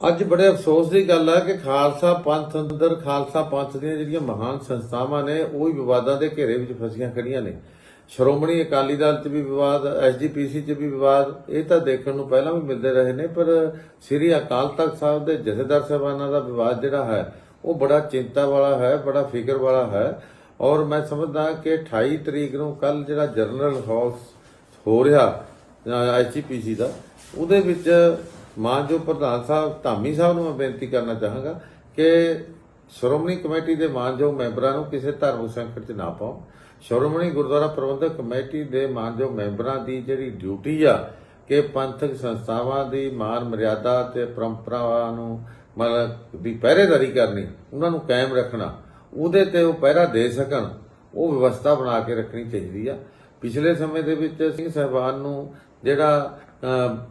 ਅੱਜ ਬੜੇ ਅਫਸੋਸ ਦੀ ਗੱਲ ਹੈ ਕਿ ਖਾਲਸਾ ਪੰਥ ਅੰਦਰ ਖਾਲਸਾ ਪੰਥ ਦੀਆਂ ਜਿਹੜੀਆਂ ਮਹਾਨ ਸੰਸਥਾਵਾਂ ਨੇ, ਉਹ ਹੀ ਵਿਵਾਦਾਂ ਦੇ ਘੇਰੇ ਵਿੱਚ ਫਸੀਆਂ ਖੜੀਆਂ ਨੇ। ਸ਼੍ਰੋਮਣੀ ਅਕਾਲੀ ਦਲ 'ਚ ਵੀ ਵਿਵਾਦ ਐਸਜੀਪੀਸੀ 'ਚ ਵੀ ਵਿਵਾਦ, ਇਹ ਤਾਂ ਦੇਖਣ ਨੂੰ ਪਹਿਲਾਂ ਵੀ ਮਿਲਦੇ ਰਹੇ ਨੇ, ਪਰ ਸ੍ਰੀ ਅਕਾਲ ਤਖਤ ਸਾਹਿਬ ਦੇ ਜਥੇਦਾਰ ਸਾਹਿਬਾਨਾਂ ਦਾ ਵਿਵਾਦ ਜਿਹੜਾ ਹੈ, ਉਹ ਬੜਾ ਚਿੰਤਾ ਵਾਲਾ ਹੈ, ਬੜਾ ਫਿਕਰ ਵਾਲਾ ਹੈ। ਔਰ ਮੈਂ ਸਮਝਦਾ ਕਿ 28 ਤਰੀਕ ਨੂੰ ਕੱਲ ਜਿਹੜਾ ਜਰਨਲ ਹਾਊਸ ਹੋ ਰਿਹਾ ਐਚਪੀਸੀ ਦਾ, ਉਹਦੇ ਵਿੱਚ ਮਾਨਯੋਗ ਪ੍ਰਧਾਨ ਸਾਹਿਬ, ਧਾਮੀ ਸਾਹਿਬ ਨੂੰ ਮੈਂ ਬੇਨਤੀ ਕਰਨਾ ਚਾਹਾਂਗਾ ਕਿ ਸ਼੍ਰੋਮਣੀ ਕਮੇਟੀ ਦੇ ਮਾਨਯੋਗ ਮੈਂਬਰਾਂ ਨੂੰ ਕਿਸੇ ਧਾਰਮਿਕ ਸੰਕਟ 'ਚ ਨਾ ਪਾਓ। ਸ਼੍ਰੋਮਣੀ ਗੁਰਦੁਆਰਾ ਪ੍ਰਬੰਧਕ ਕਮੇਟੀ ਦੇ ਮਾਨਯੋਗ ਮੈਂਬਰਾਂ ਦੀ ਜਿਹੜੀ ਡਿਊਟੀ ਆ ਕਿ ਪੰਥਕ ਸੰਸਥਾਵਾਂ ਦੀ ਮਾਨ ਮਰਿਆਦਾ ਤੇ ਪਰੰਪਰਾਵਾਂ ਨੂੰ ਮਤਲਬ ਦੀ ਪਹਿਰੇਦਾਰੀ ਕਰਨੀ, ਉਹਨਾਂ ਨੂੰ ਕਾਇਮ ਰੱਖਣਾ, ਉਹਦੇ ਤੇ ਉਹ ਪਹਿਰਾ ਦੇ ਸਕਣ, ਉਹ ਵਿਵਸਥਾ ਬਣਾ ਕੇ ਰੱਖਣੀ ਚਾਹੀਦੀ ਆ। ਪਿਛਲੇ ਸਮੇਂ ਦੇ ਵਿੱਚ ਸਿੰਘ ਸਾਹਿਬਾਨ ਨੂੰ ਜਿਹੜਾ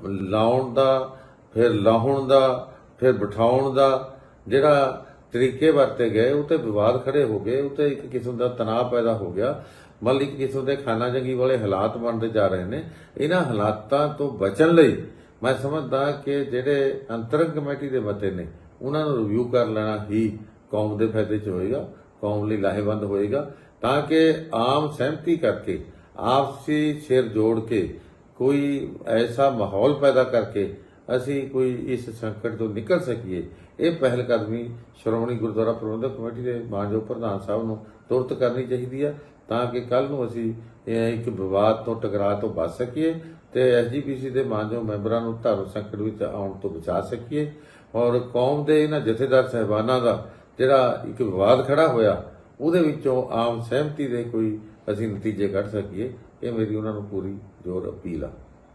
ਲਾਉਣ ਦਾ ਫਿਰ ਲਾਹੁਣ ਦਾ, ਫਿਰ ਬਿਠਾਉਣ ਦਾ, ਜਿਹੜਾ ਤਰੀਕੇ ਵਰਤੇ ਗਏ, ਉਹ ਤੇ ਵਿਵਾਦ ਖੜੇ ਹੋ ਗਏ, ਉਹ ਤੇ ਇੱਕ ਕਿਸਮ ਦਾ ਤਣਾਅ ਪੈਦਾ ਹੋ ਗਿਆ। ਮਤਲਬ ਇੱਕ ਕਿਸਮ ਦੇ ਖਾਨਾ ਜੰਗੀ ਵਾਲੇ ਹਾਲਾਤ ਬਣਦੇ ਜਾ ਰਹੇ ਨੇ। ਇਹਨਾਂ ਹਾਲਾਤਾਂ ਤੋਂ ਬਚਣ ਲਈ ਮੈਂ ਸਮਝਦਾ ਕਿ ਜਿਹੜੇ ਅੰਤਰੰਗ ਕਮੇਟੀ ਦੇ ਮਤੇ ਨੇ, ਉਹਨਾਂ ਨੂੰ ਰਿਵਿਊ ਕਰ ਲੈਣਾ ਹੀ ਕੌਮ ਦੇ ਫਾਇਦੇ 'ਚ ਹੋਏਗਾ, ਕੌਮ ਲਈ ਲਾਹੇਵੰਦ ਹੋਏਗਾ, ਤਾਂ ਕਿ ਆਮ ਸਹਿਮਤੀ ਕਰਕੇ, ਆਪਸੀ ਸਿਰ ਜੋੜ ਕੇ, ਕੋਈ ਐਸਾ ਮਾਹੌਲ ਪੈਦਾ ਕਰਕੇ ਅਸੀਂ ਕੋਈ ਇਸ ਸੰਕਟ ਤੋਂ ਨਿਕਲ ਸਕੀਏ। ਇਹ ਪਹਿਲ ਕਦਮੀ ਸ਼੍ਰੋਮਣੀ ਗੁਰਦੁਆਰਾ ਪ੍ਰਬੰਧਕ ਕਮੇਟੀ ਦੇ ਮਾਨਯੋਗ ਪ੍ਰਧਾਨ ਸਾਹਿਬ ਨੂੰ ਤੁਰਤ ਕਰਨੀ ਚਾਹੀਦੀ ਆ, ਤਾਂ ਕਿ ਕੱਲ ਨੂੰ ਅਸੀਂ ਇੱਕ ਵਿਵਾਦ ਤੋਂ ਟਕਰਾਅ ਤੋਂ ਬਚ ਸਕੀਏ ਤੇ ਐਸਜੀਪੀਸੀ ਦੇ ਮਾਨਯੋਗ ਮੈਂਬਰਾਂ ਨੂੰ ਧਰਮ ਸੰਕਟ ਵਿੱਚ ਆਉਣ ਤੋਂ ਬਚਾ ਸਕੀਏ। ਔਰ ਕੌਮ ਦੇ ਇਹਨਾਂ ਜਥੇਦਾਰ ਸਹਿਬਾਨਾਂ ਦਾ ਜਿਹੜਾ ਇੱਕ ਵਿਵਾਦ ਖੜਾ ਹੋਇਆ, ਉਹਦੇ ਵਿੱਚੋਂ ਆਮ ਸਹਿਮਤੀ ਦੇ ਕੋਈ ਅਸੀਂ ਨਤੀਜੇ ਕੱਢ ਸਕੀਏ। ਇਹ ਮੇਰੀ ਉਹਨਾਂ ਨੂੰ ਪੂਰੀ ਜ਼ੋਰ ਅਪੀਲ ਆ।